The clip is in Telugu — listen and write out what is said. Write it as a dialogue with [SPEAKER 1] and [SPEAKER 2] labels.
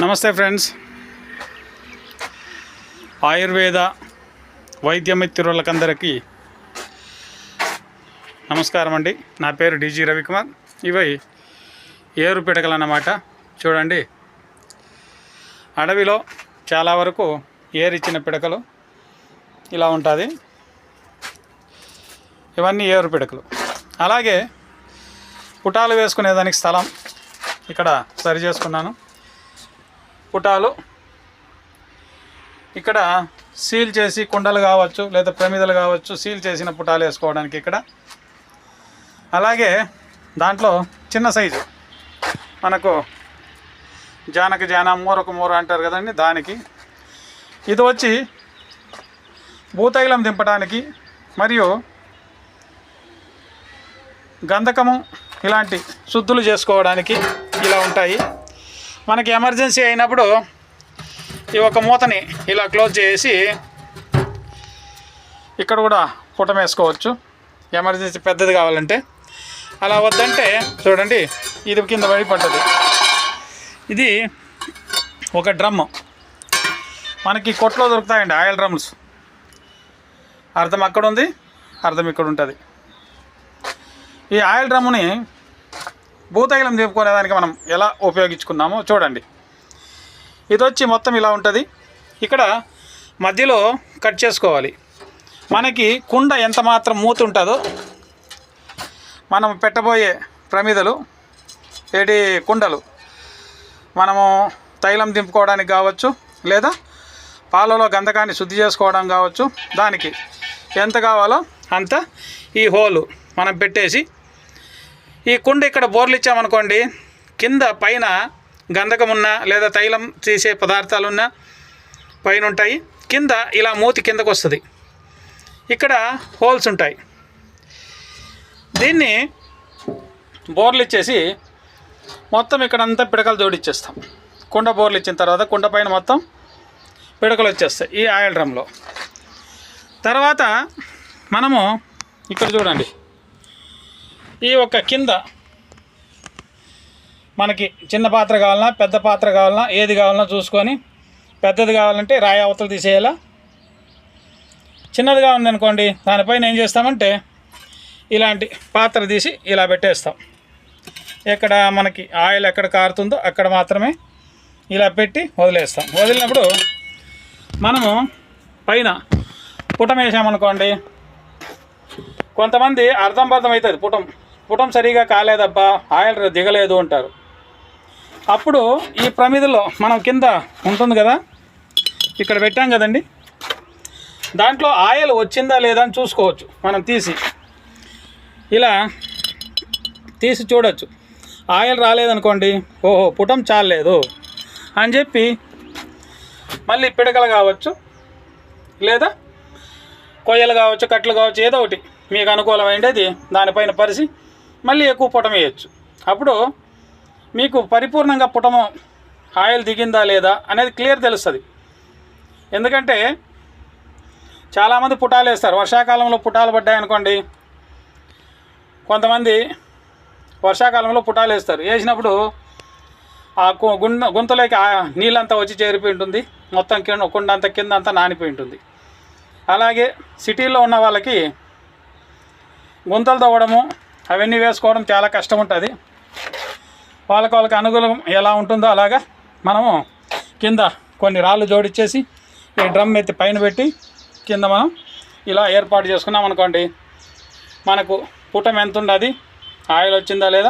[SPEAKER 1] నమస్తే ఫ్రెండ్స్. ఆయుర్వేద వైద్య మిత్రులకందరికీ నమస్కారం అండి. నా పేరు డీజీ రవికుమార్. ఇవి ఏరు పిడకలు అన్నమాట చూడండి. అడవిలో చాలా వరకు ఏరిచ్చిన పిడకలు ఇలా ఉంటుంది. ఇవన్నీ ఏరు పిడకలు అలాగే పుటాలు వేసుకునేదానికి స్థలం ఇక్కడ సరి చేసుకున్నాను. పుటాలు ఇక్కడ సీల్ చేసి కుండలు కావచ్చు లేదా ప్రమిదలు కావచ్చు సీల్ చేసిన పుటాలు వేసుకోవడానికి ఇక్కడ. అలాగే దాంట్లో చిన్న సైజు. మనకు జానకి జాన మూరకు మూర అంటారు కదండి దానికి. ఇది వచ్చి భూతైలం దింపడానికి మరియు గంధకము ఇలాంటి శుద్ధులు చేసుకోవడానికి ఇలా ఉంటాయి. మనకి ఎమర్జెన్సీ అయినప్పుడు ఈ ఒక మూతని ఇలా క్లోజ్ చేసి ఇక్కడ కూడా పుటం వేసుకోవచ్చు. ఎమర్జెన్సీ పెద్దది కావాలంటే. అలా వద్దంటే చూడండి ఇది కింద పడి పడ్డది ఇది ఒక డ్రమ్ మనకి కొట్లో దొరుకుతాయండి ఆయిల్ డ్రమ్స్ అర్థం అక్కడ ఉంది అర్థం ఇక్కడ ఉంటుంది. ఈ ఆయిల్ డ్రమ్ముని భూతైలం దింపుకునేదానికి మనం ఎలా ఉపయోగించుకున్నామో చూడండి. ఇది వచ్చి మొత్తం ఇలా ఉంటుంది. ఇక్కడ మధ్యలో కట్ చేసుకోవాలి. మనకి కుండ ఎంత మాత్రం మూత ఉంటుందో మనం పెట్టబోయే ప్రమిదలు ఏడి కుండలు మనము తైలం దింపుకోవడానికి కావచ్చు లేదా పాలలో గంధకాన్ని శుద్ధి చేసుకోవడం కావచ్చు దానికి ఎంత కావాలో అంత ఈ హోలు మనం పెట్టేసి ఈ కుండ ఇక్కడ బోర్లు ఇచ్చామనుకోండి కింద పైన గంధకం ఉన్నా లేదా తైలం తీసే పదార్థాలున్నా పైన ఉంటాయి కింద ఇలా మూతి కిందకు వస్తుంది ఇక్కడ హోల్స్ ఉంటాయి. దీన్ని బోర్లు ఇచ్చేసి మొత్తం ఇక్కడ అంతా పిడకలు జోడిచ్చేస్తాం. కుండ బోర్లు ఇచ్చిన తర్వాత కుండ పైన మొత్తం పిడకలు వచ్చేస్తాయి ఈ ఆయిల్ డ్రమ్లో. తర్వాత మనము ఇక్కడ చూడండి. ఈ ఒక కింద మనకి చిన్న పాత్ర కావాలన్నా పెద్ద పాత్ర కావాలన్నా ఏది కావాలన్నా చూసుకొని పెద్దది కావాలంటే రాయి అవతలు తీసేయాలా? చిన్నదిగా ఉందనుకోండి దానిపైన ఏం చేస్తామంటే ఇలాంటి పాత్ర తీసి ఇలా పెట్టేస్తాం. ఎక్కడ మనకి ఆయిల్ ఎక్కడ కారుతుందో అక్కడ మాత్రమే ఇలా పెట్టి వదిలేస్తాం. వదిలినప్పుడు మనము పైన పుటం వేసామనుకోండి కొంతమంది అర్థం బర్థం అవుతుంది పుటం. పుటం సరిగా కాలేదబ్బా ఆయిల్ దిగలేదు అంటారు. అప్పుడు ఈ ప్రమిదలో మనం కింద ఉంటుంది కదా ఇక్కడ పెట్టాం కదండి. దాంట్లో ఆయిల్ వచ్చిందా లేదా అని చూసుకోవచ్చు మనం తీసి. ఇలా తీసి చూడొచ్చు. ఆయిల్ రాలేదనుకోండి ఓహో పుటం చాలేదు అని చెప్పి మళ్ళీ పిడకలు కావచ్చు లేదా కొయ్యలు కావచ్చు కట్లు కావచ్చు ఏదో ఒకటి. మీకు అనుకూలమైనది దానిపైన పరిచి మళ్ళీ ఎక్కువ పుటం వేయచ్చు. అప్పుడు మీకు పరిపూర్ణంగా పుటము ఆయిల్ దిగిందా లేదా అనేది క్లియర్ తెలుస్తుంది. ఎందుకంటే చాలామంది పుటాలు వేస్తారు. వర్షాకాలంలో పుటాలు పడ్డాయనుకోండి కొంతమంది వర్షాకాలంలో పుటాలు వేస్తారు. వేసినప్పుడు ఆ గుండ గుంతలోకి ఆ నీళ్ళంతా వచ్చి చేరిపోయి ఉంటుంది. మొత్తం కింద కుండ అంతా కింద అంతా నానిపోయి ఉంటుంది. అలాగే సిటీలో ఉన్న వాళ్ళకి గుంతలు తవ్వడము అవన్నీ వేసుకోవడం చాలా కష్టం ఉంటుంది వాళ్ళకి వాళ్ళకి అనుగుణం ఎలా ఉంటుందో అలాగా మనము కింద కొన్ని రాళ్ళు జోడిచ్చేసి ఈ డ్రమ్ ఎత్తి పైన పెట్టి కింద మనం ఇలా ఏర్పాటు చేసుకున్నాం అనుకోండి మనకు పుటం ఎంత ఉన్నది ఆయిల్ వచ్చిందా లేదా?